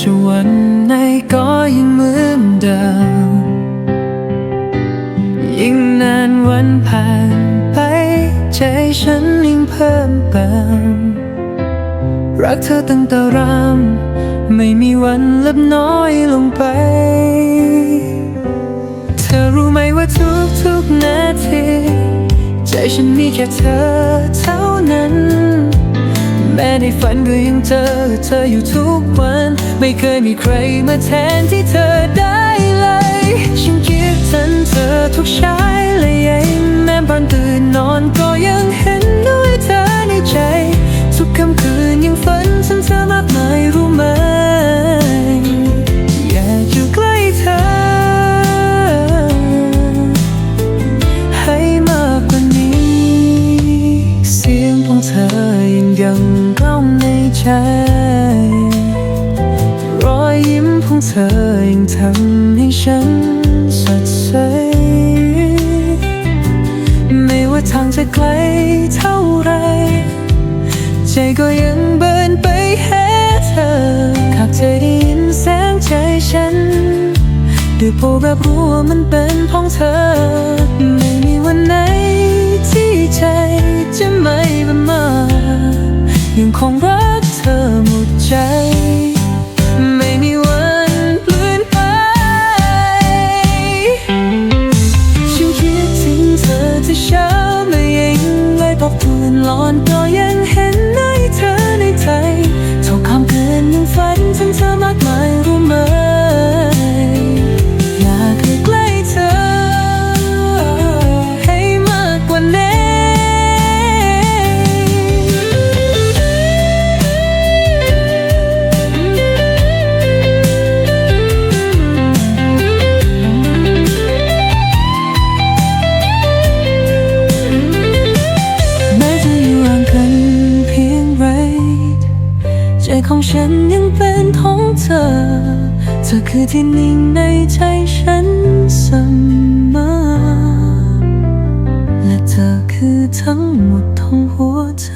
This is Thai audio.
จะวันไหนก็ยังเหมือนเดิม ยิ่งนานวันผ่านไปใจฉันยิ่งเพิ่มเติมรักเธอตั้งแต่รำไม่มีวันลดน้อยลงไป เธอรู้ไหมว่าทุกทุกๆนาที ใจฉันมีแค่เธอเท่านั้น แม้ในฝันก็ยังเจอเธออยู่ทุกวัน ไม่เคยมีใครมาแทนที่เธอได้เลย ฉันคิดถึงเธอทุกเช้า รอยยิ้มของเธอยังทำให้ฉันสดใส ไม่ว่าทางจะไกลเท่าไร ใจก็ยังเบินไปหาเธอหากเธอได้ยินแสงใจฉันด้วยโปรรับรู้ว่ามันเป็นของเธอ ไม่มีวันไหนที่ใจจะไม่ละมอยังคงรัก ที่เช้าไม่ยังเลยพบทวนหลอนก็ยังเห็น ฉันยังเป็นของเธอ เธอคือที่นิ่งในใจฉันเสมอ และเธอคือทั้งหมดของหัวใจ